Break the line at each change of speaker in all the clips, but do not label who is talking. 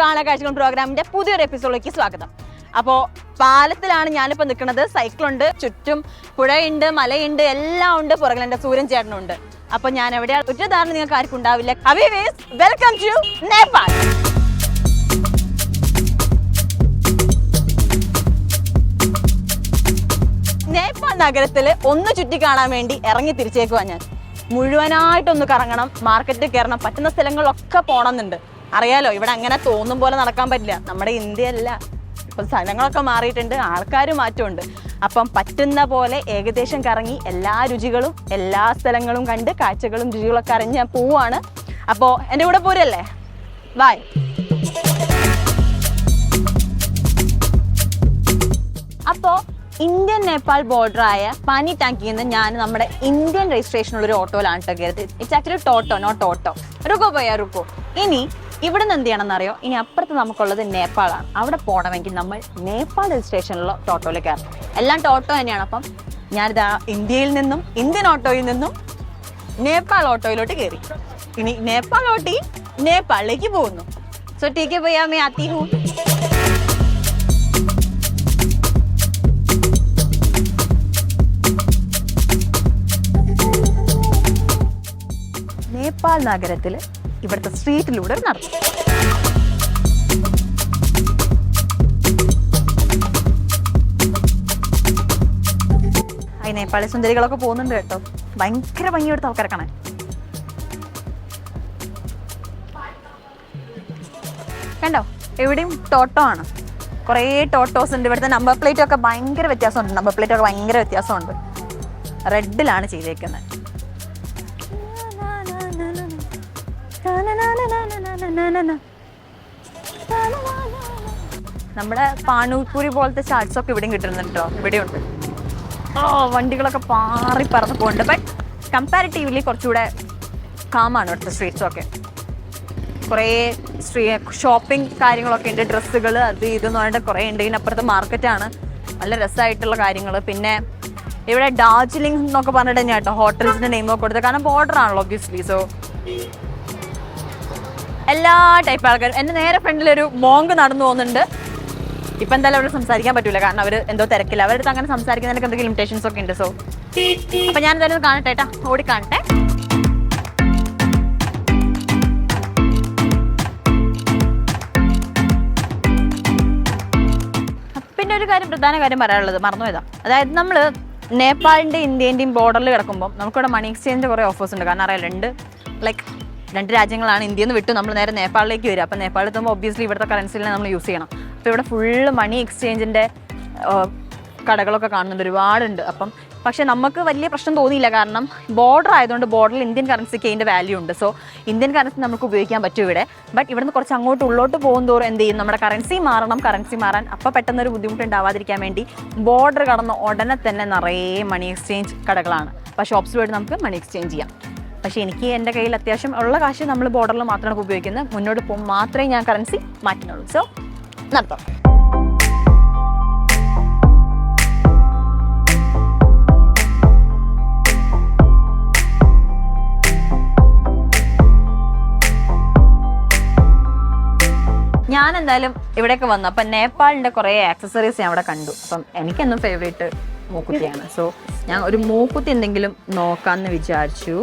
എല്ലാ പ്രേക്ഷകർക്കും അറിയാ കാണാ കാഴ്ചകളും പ്രോഗ്രാമിന്റെ പുതിയൊരു എപ്പിസോഡിലേക്ക് സ്വാഗതം. അപ്പോ പാലത്തിലാണ് ഞാനിപ്പോ നിൽക്കുന്നത്. സൈക്കിളുണ്ട് ചുറ്റും പുഴയുണ്ട് മലയുണ്ട് എല്ലാം ഉണ്ട്. പുറകിൽ എന്റെ സൂര്യൻ ചേട്ടനുണ്ട്. അപ്പൊ ഞാൻ എവിടെയാണ് ഒറ്റ ധാരണ നിങ്ങൾക്ക് ആർക്കും ഉണ്ടാവില്ല. Welcome to Nepal. നേപ്പാൾ നഗരത്തിൽ ഒന്ന് ചുറ്റി കാണാൻ വേണ്ടി ഇറങ്ങി തിരിച്ചേക്കുവാ ഞാൻ. മുഴുവനായിട്ടൊന്ന് കറങ്ങണം മാർക്കറ്റിൽ കയറണം പറ്റുന്ന സ്ഥലങ്ങളിലൊക്കെ പോണമെന്നുണ്ട് അറിയാലോ ഇവിടെ അങ്ങനെ തോന്നും പോലെ നടക്കാൻ പറ്റില്ല. നമ്മുടെ ഇന്ത്യയല്ല. ഇപ്പം സ്ഥലങ്ങളൊക്കെ മാറിയിട്ടുണ്ട് ആൾക്കാർ മാറ്റമുണ്ട്. അപ്പം പറ്റുന്ന പോലെ ഏകദേശം കറങ്ങി എല്ലാ രുചികളും എല്ലാ സ്ഥലങ്ങളും കണ്ട് കാഴ്ചകളും രുചികളൊക്കെ അറിഞ്ഞ് ഞാൻ പോവാണ്. അപ്പോൾ എന്റെ കൂടെ പോരല്ലേ? ബായ് അപ്പോൾ ഇന്ത്യൻ നേപ്പാൾ ബോർഡറായ പാനി ടാങ്കിൽ നിന്ന് ഞാൻ നമ്മുടെ ഇന്ത്യൻ രജിസ്ട്രേഷനുള്ള ഒരു ഓട്ടോയിലാണ് കേട്ടോ കയറിയത്. It's actually toto not auto റുക്കോ പോയാ റുക്കോ. ഇനി ഇവിടെ നിന്ന് എന്ത് അറിയോ? ഇനി അപ്പുറത്ത് നമുക്കുള്ളത് നേപ്പാളാണ്. അവിടെ പോകണമെങ്കിൽ നമ്മൾ നേപ്പാൾ ഹിൽ സ്റ്റേഷനിലോ ടോട്ടോയിൽ കയറണം. എല്ലാം ടോട്ടോ തന്നെയാണ് അപ്പം. ഞാനിത് ഇന്ത്യയിൽ നിന്നും ഇന്ത്യൻ ഓട്ടോയിൽ നിന്നും നേപ്പാൾ ഓട്ടോയിലോട്ട് കയറി. ഇനി നേപ്പാൾ ഓട്ടി നേപ്പാളിലേക്ക് പോകുന്നു. സോ ടീക്കെ പോയാ മേ ആത്തി നേപ്പാൾ നഗരത്തിൽ ഇവിടുത്തെ സ്ട്രീറ്റിലൂടെ നടന്നു. നേപ്പാളി സുന്ദരികളൊക്കെ പോകുന്നുണ്ട് കേട്ടോ. ഭയങ്കര ഭംഗിയെടുത്ത് ആൾക്കാരെ കാണാൻ. കണ്ടോ? എവിടെയും ടോട്ടോ ആണ്. കുറേ ടോട്ടോസ് ഉണ്ട്. ഇവിടുത്തെ നമ്പർ പ്ലേറ്റൊക്കെ ഭയങ്കര വ്യത്യാസമുണ്ട്. നമ്പർ പ്ലേറ്റൊക്കെ ഭയങ്കര വ്യത്യാസമുണ്ട്. റെഡിലാണ് ചെയ്തേക്കുന്നത് നമ്മുടെ പാനൂർപ്പൂരി പോലത്തെ ചാർട്സ് ഒക്കെ ഇവിടെയും കിട്ടുന്നുണ്ട് ഇവിടെ ഉണ്ട് ഓ വണ്ടികളൊക്കെ പാറി പറന്ന് പോകുന്നുണ്ട് ബട്ട് കമ്പാരിറ്റീവ്ലി കുറച്ചുകൂടെ കാമാണ് ഇവിടുത്തെ സ്ട്രീറ്റ്സ് ഒക്കെ. കുറേ സ്ട്രീ ഷോപ്പിംഗ് കാര്യങ്ങളൊക്കെ ഉണ്ട്. ഡ്രസ്സുകൾ അത് ഇതെന്ന് പറഞ്ഞിട്ട് കുറേ ഉണ്ട്. ഇതിനപ്പുറത്ത് മാർക്കറ്റാണ് നല്ല രസമായിട്ടുള്ള കാര്യങ്ങൾ. പിന്നെ ഇവിടെ ഡാർജിലിംഗ് എന്നൊക്കെ പറഞ്ഞിട്ട് തന്നെയാണ് കേട്ടോ ഹോട്ടൽസിന്റെ നെയിം ഒക്കെ കൊടുത്തത്. കാരണം ബോർഡർ ആണല്ലോ ഒബ്വിയസ്ലി സോ എല്ലാ ടൈപ്പ് ആൾക്കാരും. എന്റെ നേരെ ഫ്രണ്ടിൽ ഒരു മോങ്ക് നടന്നു പോകുന്നുണ്ട്. ഇപ്പൊ എന്തായാലും അവരോട് സംസാരിക്കാൻ പറ്റൂല. കാരണം അവർ എന്തോ തിരക്കില്ല അവരുടെ അടുത്ത് അങ്ങനെ സംസാരിക്കുന്നതിനൊക്കെ എന്തെങ്കിലും ലിമിറ്റേഷൻസ് ഒക്കെ ഉണ്ട്? സോ അപ്പൊ ഞാൻ എന്തായാലും കാണട്ടെ ഏട്ടാ ഓടി കാണട്ടെ. പിന്നെ ഒരു കാര്യം പ്രധാന കാര്യം പറയാനുള്ളത്. മറന്നുപോയതാ. അതായത് നമ്മൾ നേപ്പാളിന്റെ ഇന്ത്യന്റെയും ബോർഡറിൽ കിടക്കുമ്പോൾ നമുക്കിവിടെ മണി എക്സ്ചേഞ്ച് കുറേ ഓഫേഴ്സ് ഉണ്ട്. കാരണം അറിയാം രണ്ട് ലൈക്ക് രണ്ട് രാജ്യങ്ങളാണ് ഇന്ത്യയിൽ നിന്ന് വിട്ടു. നമ്മൾ നേരെ നേപ്പാളിലേക്ക് വരിക. അപ്പോൾ നേപ്പാളിൽ എത്തുമ്പോൾ ഒബ്വിയസ്ലി ഇവിടുത്തെ കറൻസിയിൽ നമ്മൾ യൂസ് ചെയ്യണം. അപ്പോൾ ഇവിടെ ഫുള്ള് മണി എക്സ്ചേഞ്ചിന്റെ കടകളൊക്കെ കാണുന്നുണ്ട്. ഒരുപാടുണ്ട്. അപ്പം പക്ഷേ നമുക്ക് വലിയ പ്രശ്നം തോന്നിയില്ല. കാരണം ബോർഡർ ആയതുകൊണ്ട് ബോർഡറിൽ ഇന്ത്യൻ കറൻസിക്ക് അതിന്റെ വാല്യൂ ഉണ്ട്. സോ ഇന്ത്യൻ കറൻസി നമുക്ക് ഉപയോഗിക്കാൻ പറ്റും ഇവിടെ. ബട്ട് ഇവിടുന്ന് കുറച്ച് അങ്ങോട്ട് ഉള്ളോട്ട് പോകും തോറും എന്ത് ചെയ്യും? നമ്മുടെ കറൻസി മാറണം. കറൻസി മാറാൻ അപ്പോൾ പെട്ടെന്നൊരു ബുദ്ധിമുട്ട് ഉണ്ടാവാതിരിക്കാൻ വേണ്ടി ബോർഡർ കടന്ന് ഉടനെ തന്നെ നിറയെ മണി എക്സ്ചേഞ്ച് കടകളാണ്. അപ്പോൾ ഷോപ്സിൽ പോയിട്ട് നമുക്ക് മണി എക്സ്ചേഞ്ച് ചെയ്യാം. പക്ഷേ എനിക്ക് എന്റെ കയ്യിൽ അത്യാവശ്യം ഉള്ള കാശ് നമ്മൾ ബോർഡറിൽ മാത്രമാണ് ഉപയോഗിക്കുന്നത്. മുന്നോട്ട് പോകുമ്പോൾ മാത്രമേ ഞാൻ കറൻസി മാറ്റുന്നുള്ളൂ. സോ നടത്താം. ഞാൻ എന്തായാലും ഇവിടെയൊക്കെ വന്നു. അപ്പം നേപ്പാളിന്റെ കുറേ ആക്സസറീസ് ഞാൻ അവിടെ കണ്ടു. അപ്പം എനിക്കെന്നും ഫേവറേറ്റ് മൂക്കുത്തിയാണ് സോ ഞാൻ ഒരു മൂക്കുത്തി എന്തെങ്കിലും നോക്കാമെന്ന് വിചാരിച്ചു.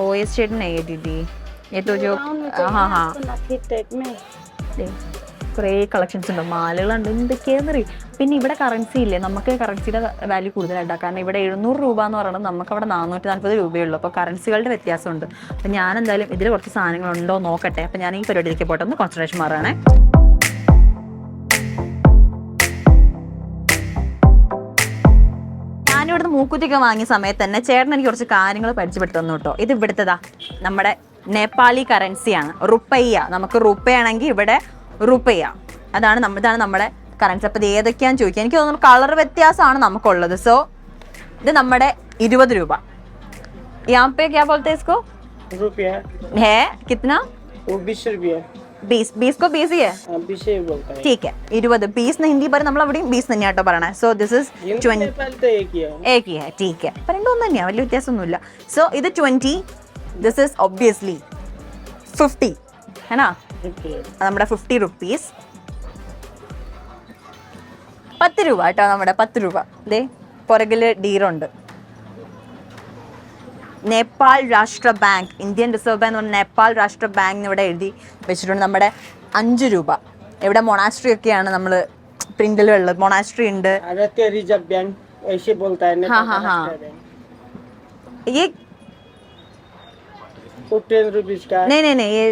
ഓ എസ് दीदी ये तो ജോ ഹാ ഹാ. കുറേ കളക്ഷൻസ് ഉണ്ട്. മാലകളുണ്ട്. എന്തൊക്കെയാന്ന് അറിയും? പിന്നെ ഇവിടെ കറൻസി ഇല്ലേ? നമുക്ക് കറൻസിയുടെ വാല്യൂ കൂടുതലായിട്ടാണ് കാരണം ഇവിടെ എഴുന്നൂറ് രൂപ എന്ന് പറയുന്നത് നമുക്ക് അവിടെ നാനൂറ്റി നാൽപ്പത് രൂപയുള്ളൂ. അപ്പോൾ കറൻസികളുടെ വ്യത്യാസമുണ്ട്. അപ്പോൾ ഞാൻ എന്തായാലും ഇതിൽ കുറച്ച് സാധനങ്ങളുണ്ടോ നോക്കട്ടെ. അപ്പോൾ ഞാൻ ഈ പരിപാടിയിലേക്ക് പോട്ടെ. ഒന്ന് കോൺസെൻട്രേഷൻ മാറുകയാണേ. ഞാനിവിടുന്ന് മൂക്കുത്തിയൊക്കെ വാങ്ങിയ സമയത്ത് തന്നെ ചേട്ടൻ എനിക്ക് കുറച്ച് കാര്യങ്ങൾ പരിചയപ്പെടുത്തി തന്നു കേട്ടോ ഇത് ഇവിടുത്തതാ നമ്മുടെ നേപ്പാളി കറൻസിയാണ് റുപ്പയ്യ നമുക്ക് റുപ്പയാണെങ്കിൽ ഇവിടെ റുപ്പയ്യ അതാണ് നമ്മ ഇതാണ് നമ്മുടെ കറൻസി അപ്പോൾ ഇത് ഏതൊക്കെയാന്ന് ചോദിക്കുക എനിക്ക് തോന്നുന്നു കളർ വ്യത്യാസമാണ് നമുക്കുള്ളത് സോ ഇത് നമ്മുടെ ഇരുപത് രൂപ यहाँ पे क्या बोलते हैं इसको
रुपया
है कितना
वो बीस रुपया
बीस बीस को बीस ही है
हाँ, बीस ही बोलता है
ठीक है ഇരുപത് ബീസ് എന്ന് ഹിന്ദി പറയും നമ്മൾ അവിടെയും ബീസ് തന്നെയാണ് കേട്ടോ പറയണേ so this is
Hindi
twenty
Nepal तो एक ही है
ഏക് ഹെ ടീക്ക് ഹെ അപ്പൊ രണ്ടും ഒന്ന് തന്നെയാണ് വലിയ വ്യത്യാസമൊന്നുമില്ല സോ ഇത് twenty this is obviously fifty ഹനാ
रुपये
അത് നമ്മുടെ ഫിഫ്റ്റി റുപ്പീസ് പത്ത് രൂപ കേട്ടോ നമ്മുടെ പത്ത് രൂപ ദേ പുറകില് ഡീറുണ്ട് നേപ്പാൾ രാഷ്ട്ര ബാങ്ക് ഇന്ത്യൻ റിസർവ് ബാങ്ക് എന്ന് പറഞ്ഞ നേപ്പാൾ രാഷ്ട്ര ബാങ്ക് ഇവിടെ എഴുതി വെച്ചിട്ടുണ്ട് നമ്മുടെ അഞ്ച് രൂപ ഇവിടെ മൊണാസ്ട്രി ഒക്കെയാണ് നമ്മൾ പ്രിന്റിലുള്ളത് മൊണാസ്ട്രി ഉണ്ട്
आदित्य रिजर्व बैंक ऐसे बोलता है
हाँ, हाँ, हाँ। ये
वो टेन रुपीज का है
नहीं नहीं नहीं ये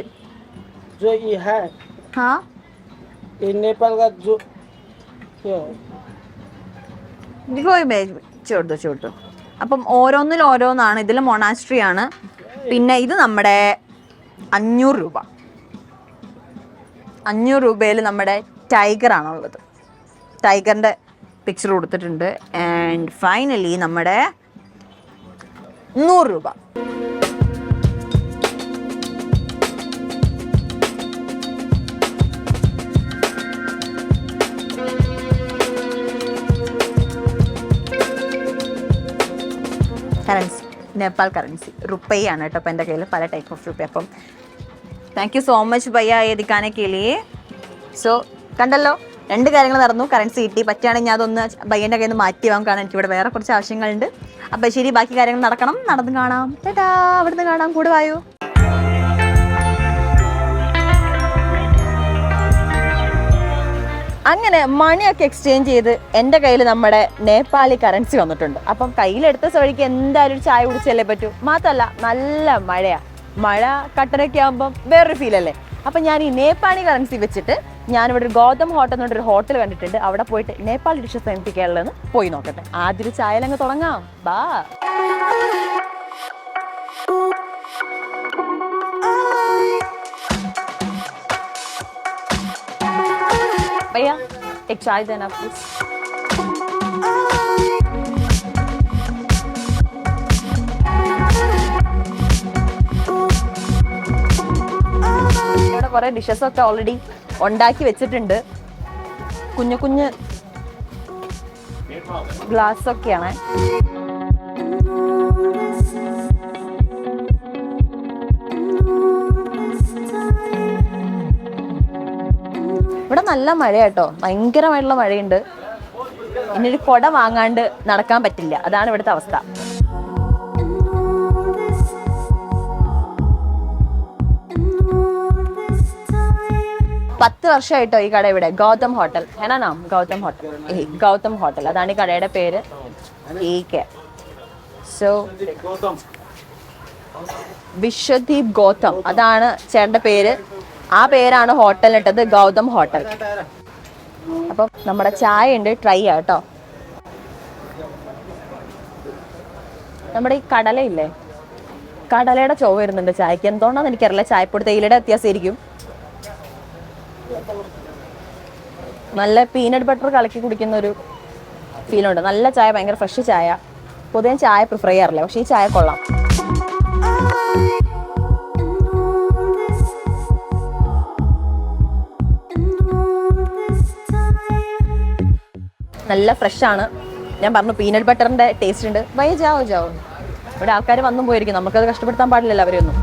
जो ये है
हाँ
ये नेपाल का जो क्या है?
ഇതിപ്പോ ചോട്ടു ചോട്ടു അപ്പം ഓരോന്നിൽ ഓരോന്നാണ്. ഇതിൽ മൊണാസ്ട്രി ആണ്. പിന്നെ ഇത് നമ്മുടെ അഞ്ഞൂറ് രൂപ. അഞ്ഞൂറ് രൂപയിൽ നമ്മുടെ ടൈഗർ ആണുള്ളത്. ടൈഗറിന്റെ പിക്ചർ കൊടുത്തിട്ടുണ്ട്. ആൻഡ് ഫൈനലി നമ്മുടെ നൂറ് രൂപ. കറൻസി നേപ്പാൾ കറൻസി റുപ്പയാണ് കേട്ടോ അപ്പം എന്റെ കയ്യിൽ പല ടൈപ്പ് ഓഫ് റുപ്പ അപ്പം താങ്ക് യു സോ മച്ച് ഭയ്യ ഏതിക്കാനെ കിളിയെ. സോ കണ്ടല്ലോ രണ്ട് കാര്യങ്ങൾ നടന്നു. കറൻസി കിട്ടി. പറ്റുകയാണെങ്കിൽ ഞാൻ അതൊന്ന് ഭയ്യന്റെ കയ്യിൽ നിന്ന് മാറ്റി വാങ്ങും. കാരണം എനിക്ക് ഇവിടെ വേറെ കുറച്ച് ആവശ്യങ്ങളുണ്ട്. അപ്പം ശരി ബാക്കി കാര്യങ്ങൾ നടക്കണം. നടന്ന് കാണാം. ചേട്ടാ അവിടുന്ന് കാണാം. കൂടെ വായോ? അങ്ങനെ മണിയൊക്കെ എക്സ്ചേഞ്ച് ചെയ്ത് എന്റെ കയ്യിൽ നമ്മുടെ നേപ്പാളി കറൻസി വന്നിട്ടുണ്ട്. അപ്പം കയ്യിലെടുത്ത വഴിക്ക് എന്തായാലും ഒരു ചായ കുടിച്ചല്ലേ പറ്റൂ? മാത്രമല്ല നല്ല മഴയാ. മഴ കട്ടനൊക്കെ ആകുമ്പം വേറൊരു ഫീൽ അല്ലേ? അപ്പം ഞാൻ ഈ നേപ്പാളി കറൻസി വെച്ചിട്ട് ഞാനിവിടെ ഒരു ഗോതം ഹോട്ടൽ എന്ന് പറഞ്ഞൊരു ഹോട്ടൽ കണ്ടിട്ടുണ്ട്. അവിടെ പോയിട്ട് നേപ്പാളി ഡിഷസ് എനിക്ക് എനിപ്പിക്കാനുള്ളതെന്ന് പോയി നോക്കട്ടെ. ആദ്യം ചായലങ്ങ് തുടങ്ങാം. ബാ. भैया एक चाय देना प्लीज ഇവിടെ കുറെ ഡിഷസ് ഒക്കെ ഓൾറെഡി ഉണ്ടാക്കി വെച്ചിട്ടുണ്ട് കുഞ്ഞു കുഞ്ഞ് ഗ്ലാസ് ഒക്കെയാണ് നല്ല മഴ കേട്ടോ ഭയങ്കരമായിട്ടുള്ള മഴയുണ്ട്. ഇനി ഒരു കുട വാങ്ങാണ്ട് നടക്കാൻ പറ്റില്ല. അതാണ് ഇവിടുത്തെ അവസ്ഥ. പത്ത് വർഷമായിട്ടോ ഈ കട ഇവിടെ. ഗൗതം ഹോട്ടൽ. ഹെനാ നാം? ഗൗതം ഹോട്ടൽ. ഗൗതം ഹോട്ടൽ. അതാണ് ഈ കടയുടെ പേര്. സോ വിശ്വദീപ് ഗൗതം. അതാണ് ചേട്ടന്റെ പേര്. ആ പേരാണ് ഹോട്ടലിനിട്ടത് ഗൗതം ഹോട്ടൽ. അപ്പം നമ്മുടെ ചായ ഉണ്ട് ട്രൈ ആട്ടോ നമ്മുടെ ഈ കടലയില്ലേ? കടലയുടെ ചൊവ്വ വരുന്നുണ്ട് ചായക്ക്. എന്തുകൊണ്ടാന്ന് എനിക്കറിയില്ല. ചായപ്പൊടി തേയിലയുടെ വ്യത്യാസമായിരിക്കും. നല്ല പീനട്ട് ബട്ടർ കലക്കി കുടിക്കുന്ന ഒരു ഫീലുണ്ട് നല്ല ചായ ഭയങ്കര ഫ്രഷ് ചായ. പൊതുവെ ചായ പ്രിഫർ ചെയ്യാറില്ല. പക്ഷേ ഈ ചായ കൊള്ളാം. നല്ല ആണ് ഞാൻ പറഞ്ഞു പീനട്ട് ബട്ടറിന്റെ ടേസ്റ്റ് ഉണ്ട്. വൈ ജാവോ ജാവോ. ഇവിടെ ആൾക്കാർ വന്നും പോയിരിക്കും നമുക്കത് കഷ്ടപ്പെടുത്താൻ പാടില്ലല്ലോ അവരെയൊന്നും.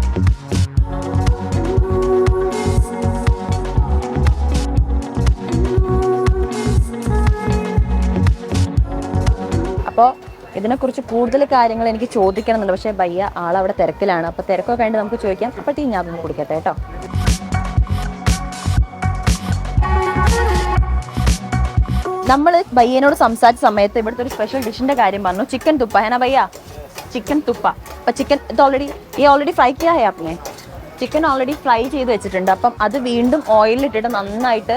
അപ്പോൾ ഇതിനെക്കുറിച്ച് കൂടുതൽ കാര്യങ്ങൾ എനിക്ക് ചോദിക്കണമെന്നുണ്ട്. പക്ഷേ ഭയ്യ ആളവിടെ തിരക്കിലാണ്. അപ്പോൾ തിരക്കൊക്കെ കഴിഞ്ഞ് നമുക്ക് ചോദിക്കാം. ടീ ഞാൻ അതൊന്ന് കുടിക്കട്ടെ കേട്ടോ. നമ്മൾ ബയ്യനോട് സംസാരിച്ച സമയത്ത് ഇവിടുത്തെ ഒരു സ്പെഷ്യൽ ഡിഷിന്റെ കാര്യം പറഞ്ഞു. ചിക്കൻ തുപ്പ. ഹേന ബയ്യ? ചിക്കൻ തുപ്പ. അപ്പം ചിക്കൻ ഇത് ഓൾറെഡി ഈ ഓൾറെഡി ഫ്രൈ കിയാ ഹേ ചിക്കൻ ഓൾറെഡി ഫ്രൈ ചെയ്ത് വെച്ചിട്ടുണ്ട്. അപ്പം അത് വീണ്ടും ഓയിലിട്ടിട്ട് നന്നായിട്ട്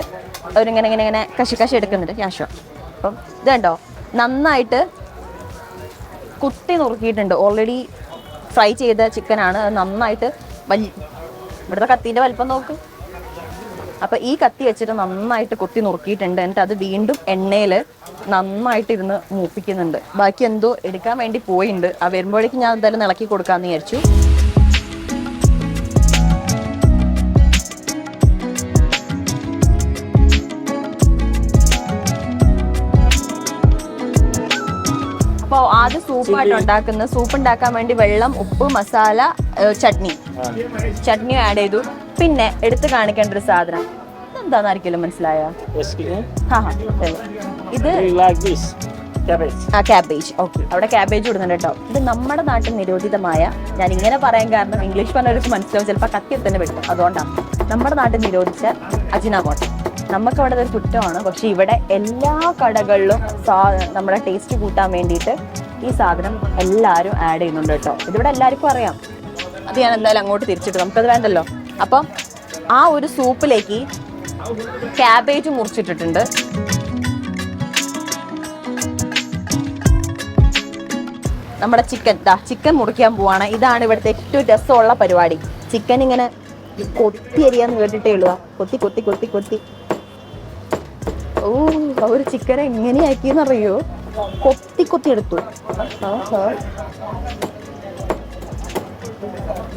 അവരിങ്ങനെ ഇങ്ങനെ ഇങ്ങനെ കശി കശി എടുക്കുന്നുണ്ട്. ക്യാഷോ അപ്പം കണ്ടോ? നന്നായിട്ട് കുത്തി നുറുക്കിയിട്ടുണ്ട്. ഓൾറെഡി ഫ്രൈ ചെയ്ത ചിക്കനാണ് നന്നായിട്ട് വലിയ ഇവിടുത്തെ കത്തീന്റെ വലിപ്പം നോക്ക്. അപ്പൊ ഈ കത്തി വെച്ചിട്ട് നന്നായിട്ട് കൊത്തി നുറുക്കിയിട്ടുണ്ട്. എന്നിട്ട് അത് വീണ്ടും എണ്ണയിൽ നന്നായിട്ട് ഇരുന്ന് മൂപ്പിക്കുന്നുണ്ട്. ബാക്കി എന്തോ എടുക്കാൻ വേണ്ടി പോയിണ്ട്. ആ വരുമ്പോഴേക്കും ഞാൻ എന്തായാലും ഇളക്കി കൊടുക്കാമെന്ന് വിചാരിച്ചു. ആദ്യം സൂപ്പായിട്ട് ഉണ്ടാക്കുന്ന സൂപ്പ് ഉണ്ടാക്കാൻ വേണ്ടി വെള്ളം ഉപ്പ് മസാല ചട്നി. ചട്നി ആഡ് ചെയ്തു. പിന്നെ എടുത്തു കാണിക്കേണ്ട ഒരു സാധനം. എന്താന്ന് മനസ്സിലായ? മനസ്സിലായോ ഇത്. ആ ക്യാബേജ് ഓക്കെ അവിടെ ക്യാബേജ് കൊടുക്കുന്നുണ്ട് കേട്ടോ. ഇത് നമ്മുടെ നാട്ടിൽ നിരോധിതമായ ഞാൻ ഇങ്ങനെ പറയാൻ കാരണം ഇംഗ്ലീഷ് പറഞ്ഞവർക്ക് മനസ്സിലാവും ചിലപ്പോൾ കത്തി തന്നെ വെട്ടും അതുകൊണ്ടാണ്. നമ്മുടെ നാട്ടിൽ നിരോധിച്ച അജിനാമോട്ടോ നമുക്കവിടെ ഒരു കുറ്റമാണ്. പക്ഷെ ഇവിടെ എല്ലാ കടകളിലും നമ്മുടെ ടേസ്റ്റ് കൂട്ടാൻ വേണ്ടിയിട്ട് ഈ സാധനം എല്ലാവരും ആഡ് ചെയ്യുന്നുണ്ട് കേട്ടോ. ഇതിവിടെ എല്ലാവർക്കും അറിയാം. അത് ഞാൻ എന്തായാലും അങ്ങോട്ട് തിരിച്ചിട്ട് നമുക്കത് വേണ്ടല്ലോ. അപ്പം ആ ഒരു സൂപ്പിലേക്ക് ക്യാബേജ് മുറിച്ചിട്ടിട്ടുണ്ട്. നമ്മുടെ ചിക്കൻ ദാ ചിക്കൻ മുറിക്കാൻ പോവാണ്. ഇതാണ് ഇവിടുത്തെ ഏറ്റവും രസമുള്ള പരിപാടി. ചിക്കൻ ഇങ്ങനെ കൊത്തി അരിയാന്ന് കേട്ടിട്ടേ ഉള്ളൂ. കൊത്തി കൊത്തി കൊത്തി കൊത്തി. ഓ ഒരു ചിക്കനെ എങ്ങനെയാക്കിയെന്നറിയോ? കൊത്തി കൊത്തി എടുത്തു.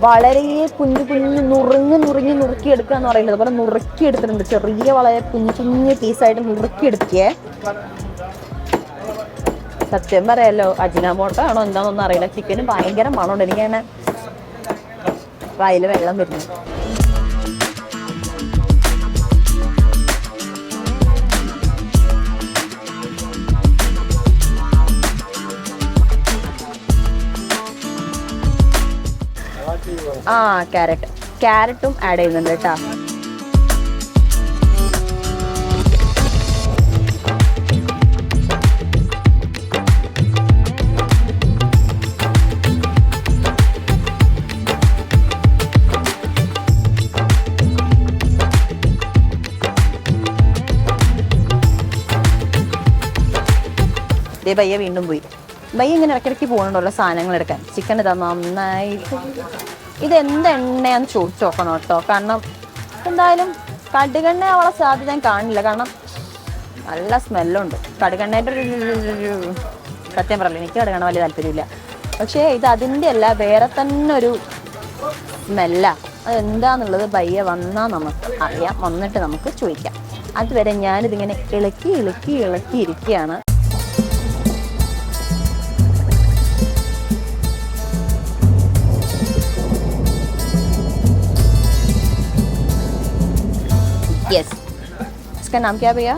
വളരെ കുഞ്ഞു കുഞ്ഞു നുറുങ്ങ് നുറുങ്ങി നുറുക്കി എടുക്കുക എന്ന് പറയുന്നത്. അതുപോലെ നുറുക്കി എടുത്തിട്ടുണ്ട്. ചെറിയ വളരെ കുഞ്ഞു കുഞ്ഞു പീസായിട്ട് നുറുക്കി എടുക്കേ സത്യം പറയാലോ അജിനാമോട്ടോ ആണോ എന്താണെന്നൊന്നും അറിയില്ല. ചിക്കന് ഭയങ്കര മണമുണ്ട്. എനിക്കങ്ങനെ വായിൽ വെള്ളം വരുന്നു. ആ ക്യാരറ്റ് ക്യാരറ്റും ആഡ് ചെയ്യുന്നുണ്ട് കേട്ടാ. ദേ ബയ്യ വീണ്ടും പോയി. ബയ്യ ഇങ്ങനെ ഇടയ്ക്കിടയ്ക്ക് പോകണുണ്ടല്ലോ സാധനങ്ങൾ എടുക്കാൻ ചിക്കൻ ഇതാ നന്നായിട്ട് ഇത് എന്ത് എണ്ണയാന്ന് ചോദിച്ചു നോക്കണം കേട്ടോ. കാരണം എന്തായാലും കടുകെണ്ണ അവളെ സാധ്യത ഞാൻ കാണില്ല കാരണം നല്ല സ്മെല്ലുണ്ട് കടുകെണ്ണയുടെ ഒരു സത്യം പറയില്ല എനിക്ക് കടുകെണ്ണ വലിയ താല്പര്യമില്ല. പക്ഷേ ഇത് അതിന്റെ അല്ല വേറെ തന്നെ ഒരു സ്മെല്ല അതെന്താന്നുള്ളത് ബയ്യ വന്നാൽ നമുക്ക് അറിയാം. വന്നിട്ട് നമുക്ക് ചോദിക്കാം. അതുവരെ ഞാനിതിങ്ങനെ ഇളക്കി ഇളക്കി ഇളക്കി ഇരിക്കുകയാണ്. यस इसका नाम क्या है भैया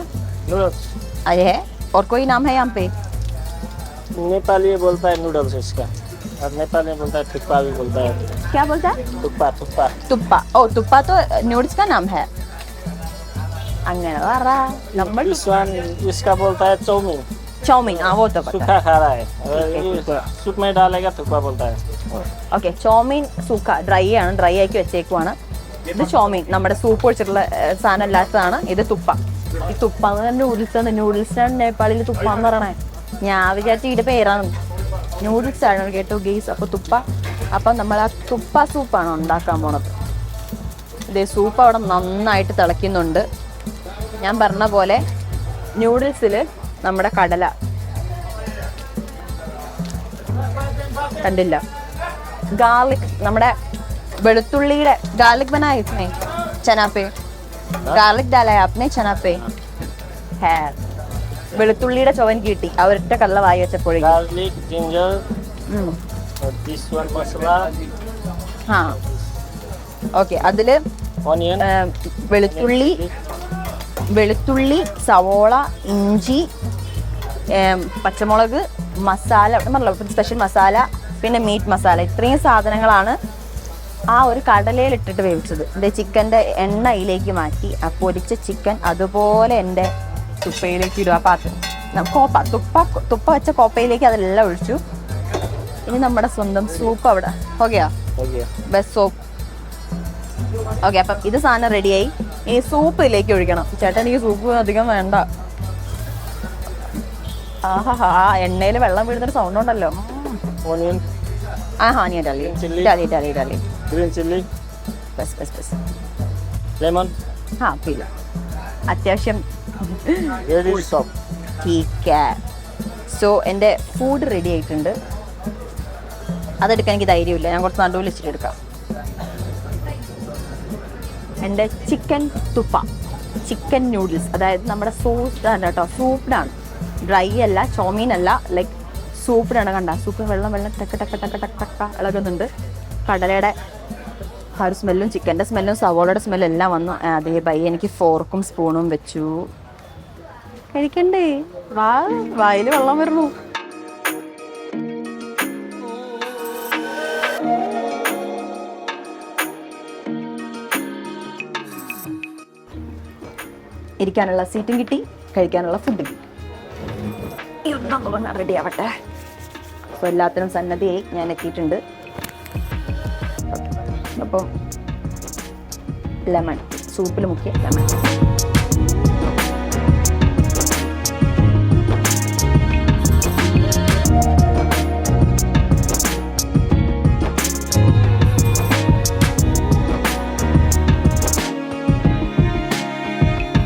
नूडल्स
अरे है और कोई नाम है यहाँ पे
नेपाली बोलता है नूडल्स इसका और नेपाली में बोलता है थुक्पा भी बोलता है
क्या बोलता है
थुक्पा थुक्पा
തുപ്പ ഓ തുപ്പ तो नूडल्स का नाम है അങ്ങനെ പറ നമ്മൾ
दिस वन इसका बोलता है चाउमीन
ചൗമീൻ ആ वो तो पता
सूखा खा रहा है और ये सूप में डालेगा थुक्पा बोलता है
ഓക്കെ ചോമീൻ സൂക്ക ഡ്രൈ ആണ് ഡ്രൈ ആക്കി വെച്ചേക്കുവാണ് ഇത് ചോമീൻ നമ്മുടെ സൂപ്പ് ഒഴിച്ചിട്ടുള്ള സാധനം അല്ലാത്തതാണ് ഇത് തുപ്പ. ഈ തുപ്പ എന്ന് ആണ്. നൂഡിൽസ് ആണ് നേപ്പാളിൽ തുപ്പ എന്ന് പറയണേ. ഞാൻ വിചാരിച്ചു ഇതിന്റെ പേരാണ്. നൂഡിൽസ് ആണ് കേട്ടോ ഗെയ്സ് അപ്പൊ തുപ്പ. അപ്പൊ നമ്മൾ ആ തുപ്പ സൂപ്പാണ് ഉണ്ടാക്കാൻ പോണത്. ഇതേ സൂപ്പ് അവിടെ നന്നായിട്ട് തിളയ്ക്കുന്നുണ്ട്. ഞാൻ പറഞ്ഞ പോലെ നൂഡിൽസിൽ നമ്മുടെ കടല. കണ്ടില്ല. ഗാർലിക് നമ്മുടെ വെളുത്തുള്ളിയുടെ ഗാർലിക് बनाए इसमें चना पे ഗാർലിക് डाला है आपने चना पे है വെളുത്തുള്ളിയുടെ ചുവൻ കിട്ടി അവരുടെ കള്ള വായി വെച്ചപ്പോഴേക്കും
गार्लिक जिंजर
ഉം.
और दिस वन मसाला
ആ ഓക്കെ അതില്
ऑनियन
ഏം, വെളുത്തുള്ളി വെളുത്തുള്ളി സവോള ഇഞ്ചി ഏം, പച്ചമുളക് മസാല പറഞ്ഞല്ലോ സ്പെഷ്യൽ മസാല പിന്നെ മീറ്റ് മസാല ഇത്രയും സാധനങ്ങളാണ് ആ ഒരു കടലയിലിട്ടിട്ട് വേവിച്ചത്. എന്റെ ചിക്കന്റെ എണ്ണ അതിലേക്ക് മാറ്റി ആ പൊരിച്ച ചിക്കൻ അതുപോലെ എന്റെ തുപ്പയിലേക്ക് ഇടുക പാത്രം. കോപ്പ തുപ്പ തുപ്പ വെച്ച കോപ്പയിലേക്ക് അതെല്ലാം ഒഴിച്ചു. ഇനി നമ്മുടെ സ്വന്തം സൂപ്പ് അവിടെ. ഓക്കെയാ? ബെസ്റ്റ് സോപ്പ് ഓക്കെ അപ്പം ഇത് സാധനം റെഡിയായി ഈ സൂപ്പിലേക്ക് ഒഴിക്കണം. ചേട്ടൻ എനിക്ക് സൂപ്പ് അധികം വേണ്ട. ആഹാ ആ എണ്ണയിൽ വെള്ളം വീഴുന്നൊരു സൗണ്ട് ഉണ്ടല്ലോ. ആ ഹാ ഡാലി ഇറ്റാലി ഇറ്റാലി ഇറ്റാലി
ഇറ്റാലി ગ્રીન
ચીલી બસ બસ
બસ
લેમન હા પી
લો അത്യാവശ്യം
സോ എന്റെ ഫുഡ് റെഡി ആയിട്ടുണ്ട് അതെടുക്കാൻ എനിക്ക് ധൈര്യമില്ല ഞാൻ കുറച്ച് നടുവിൽ വെച്ചിട്ട് എടുക്കാം എന്റെ ചിക്കൻ തുപ്പ ചിക്കൻ നൂഡിൽസ് അതായത് നമ്മുടെ സൂപ്പ് ആണ് കേട്ടോ സൂപ്പ്ഡാണ് ഡ്രൈ അല്ല ചോമീൻ അല്ല ലൈക്ക് സൂപ്പ്ഡാണ് കണ്ട സൂപ്പ് വെള്ളം വെള്ളം ടക്ക് ടക്ക് ടക്ക് ടക്ക് ടക്ക ഇളകുന്നുണ്ട് കടലയുടെ ആ ഒരു സ്മെല്ലും ചിക്കന്റെ സ്മെല്ലും സവോളയുടെ സ്മെല്ലും എല്ലാം വന്നു. അതേ ബൈ എനിക്ക് ഫോർക്കും സ്പൂണും വെച്ചു. കഴിക്കണ്ടേ? വാ വായിൽ വെള്ളം വരണു ഇരിക്കാനുള്ള സീറ്റും കിട്ടി കഴിക്കാനുള്ള ഫുഡും കിട്ടി. യുദ്ധം റെഡി ആവട്ടെ. അപ്പോൾ എല്ലാത്തിനും സന്നദ്ധയായി ഞാൻ എത്തിയിട്ടുണ്ട്. അപ്പം ലെമൺ സൂപ്പിൽ മുക്കിയ ലെമൺ.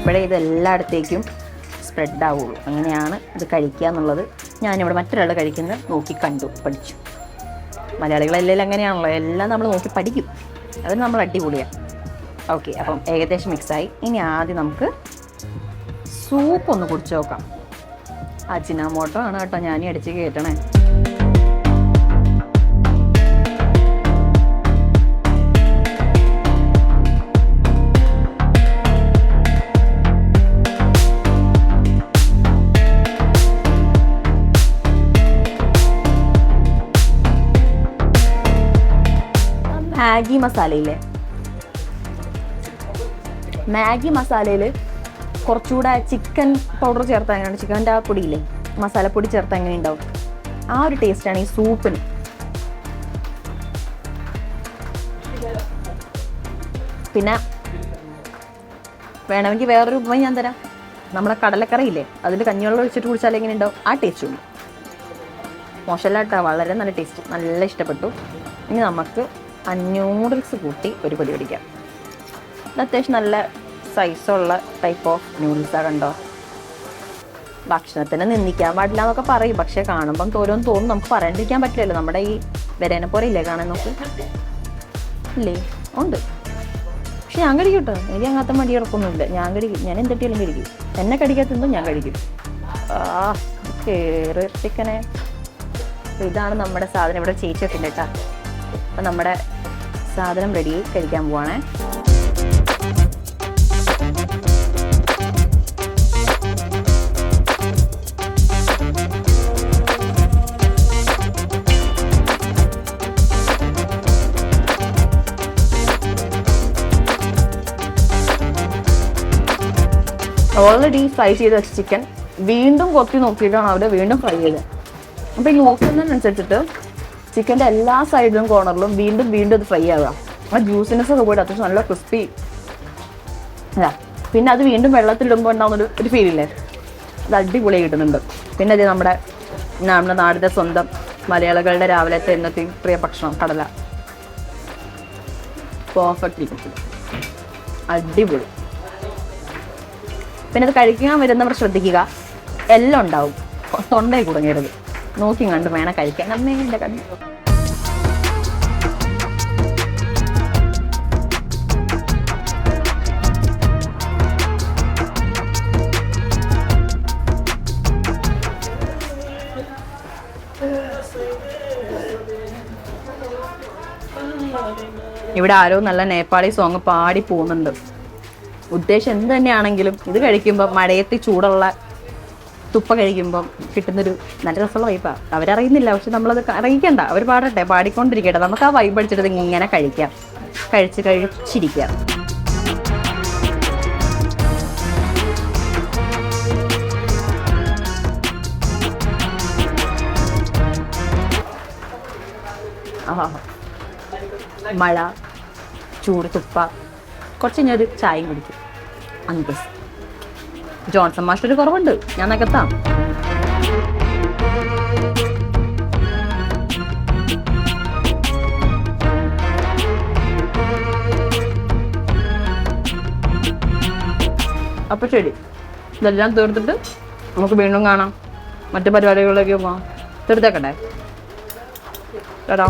ഇവിടെ ഇത് എല്ലായിടത്തേക്കും സ്പ്രെഡ് ആവുള്ളൂ. അങ്ങനെയാണ് ഇത് കഴിക്കുക എന്നുള്ളത്. ഞാനിവിടെ മറ്റൊരാൾ കഴിക്കുന്നത് നോക്കി കണ്ടു പഠിച്ചു. മലയാളികളെല്ലാം അങ്ങനെയാണല്ലോ എല്ലാം നമ്മൾ നോക്കി പഠിക്കും. അതിന് നമ്മൾ അടിപൊളിയാണ് ഓക്കെ അപ്പം ഏകദേശം മിക്സായി ഇനി ആദ്യം നമുക്ക് സൂപ്പ് ഒന്ന് കുടിച്ച് നോക്കാം. അജിനാമോട്ടോ ആണ് കേട്ടോ ഞാനീ അടിച്ച് കയറ്റണേ മാഗി മസാലയില്ലേ? മാഗി മസാലയിൽ കുറച്ചുകൂടെ ചിക്കൻ പൗഡർ ചേർത്താൽ എങ്ങനെയാണ് ചിക്കന്റെ ആ പൊടിയില്ലേ? മസാലപ്പൊടി ചേർത്താൽ എങ്ങനെ ഉണ്ടാവും? ആ ഒരു ടേസ്റ്റാണ് ഈ സൂപ്പിന്. പിന്നെ വേണമെങ്കിൽ വേറൊരു ഉപമ ഞാൻ തരാം. നമ്മളെ കടലക്കറിയില്ലേ? അതിൽ കഞ്ഞിവെള്ളം ഒഴിച്ചിട്ട് കുടിച്ചാൽ എങ്ങനെ ഉണ്ടാവും? ആ ടേസ്റ്റ് ഉണ്ട് മോശമല്ല കേട്ടോ വളരെ നല്ല ടേസ്റ്റ് നല്ല ഇഷ്ടപ്പെട്ടു. ഇനി നമുക്ക് നൂഡിൽസ് കൂട്ടി ഒരു പൊടി പിടിക്കാം. ഇത് അത്യാവശ്യം നല്ല സൈസുള്ള ടൈപ്പ് ഓഫ് നൂഡിൽസാണ് കണ്ടോ? ഭക്ഷണത്തിന് നിന്ദിക്കാൻ പാടില്ല എന്നൊക്കെ പറയും. പക്ഷെ കാണുമ്പം തോരും തോന്നും. നമുക്ക് പറയാണ്ടിരിക്കാൻ പറ്റില്ലല്ലോ. നമ്മുടെ ഈ വരേനെ പോലെ ഇല്ലേ കാണാൻ നോക്ക് ഇല്ലേ? ഉണ്ട്. പക്ഷെ ഞാൻ കടിക്കും കേട്ടോ എനിക്ക് അങ്ങനത്തെ മടി കിടക്കൊന്നുമില്ല ഞാൻ കടിക്കും ഞാൻ എന്തിട്ടാലും കഴിക്കും. എന്നെ കടിക്കാത്തതും ഞാൻ കഴിക്കും. ആ കയറി ഇതാണ് നമ്മുടെ സാധനം. ഇവിടെ ചേച്ചി കേട്ടോ. അപ്പം നമ്മുടെ സാധനം റെഡി കഴിക്കാൻ പോവാണേ. ഓൾറെഡി ഫ്രൈ ചെയ്ത വെച്ച ചിക്കൻ വീണ്ടും കൊത്തി നോക്കിയിട്ടാണ് അവിടെ വീണ്ടും ഫ്രൈ ചെയ്തത്. അപ്പോൾ ഈ നോക്കുന്നതിനനുസരിച്ചിട്ട് ചിക്കന്റെ എല്ലാ സൈഡിലും കോർണറിലും വീണ്ടും വീണ്ടും ഇത് ഫ്രൈ ആവുക ആ ജ്യൂസിനെസ് ഒക്കെ പോയിട്ട് അത്യാവശ്യം നല്ല ക്രിസ്പി അതാ പിന്നെ അത് വീണ്ടും വെള്ളത്തിലിടുമ്പോൾ ഉണ്ടാവുന്ന ഒരു ഫീലില്ലേ അത് അടിപൊളി കിട്ടുന്നുണ്ട്. പിന്നെ അത് നമ്മുടെ നമ്മുടെ നാടിന്റെ സ്വന്തം മലയാളികളുടെ രാവിലത്തെ ഇന്നത്തെ പ്രിയ ഭക്ഷണം കടല. പെർഫെക്റ്റ് അടിപൊളി. പിന്നെ അത് കഴിക്കാൻ വരുന്നവർ ശ്രദ്ധിക്കുക. എല്ലാം ഉണ്ടാവും. തൊണ്ടയിൽ കുടുങ്ങരുത്. നോക്കി കണ്ട് വേണം കഴിക്കാൻ. അമ്മേ എന്റെ കണ്ണ്. ഇവിടെ ആരോ നല്ല നേപ്പാളി സോങ് പാടി പോകുന്നുണ്ട്. ഉദ്ദേശം എന്ത് തന്നെയാണെങ്കിലും ഇത് കഴിക്കുമ്പോൾ മഴയത്തി ചൂടുള്ള തുപ്പ കഴിക്കുമ്പം കിട്ടുന്നൊരു നല്ല രസമുള്ള വൈബാണ് അവരറിയുന്നില്ല പക്ഷെ നമ്മളത് അറിയിക്കണ്ട. അവർ പാടട്ടെ പാടിക്കൊണ്ടിരിക്കട്ടെ. നമുക്ക് ആ വൈബ് അടിച്ചിട്ട് ഇങ്ങനെ കഴിക്കാം. കഴിച്ച് കഴിച്ചിരിക്കാം. മഴ ചൂട് തുപ്പ. കുറച്ച് ഒരു ചായയും കുടിക്കും. അന്തസ്. ജോൺസൺ മാസ്റ്റർ കുറവുണ്ട്. ഞാൻ നകത്താം അപ്പൊ ശരി. ഇതെല്ലാം തീർത്തിട്ട് നമുക്ക് വീണ്ടും കാണാം. മറ്റു പരിപാടികളിലേക്ക് പോവാം. തീർത്തേക്കട്ടെ? ചേട്ടാ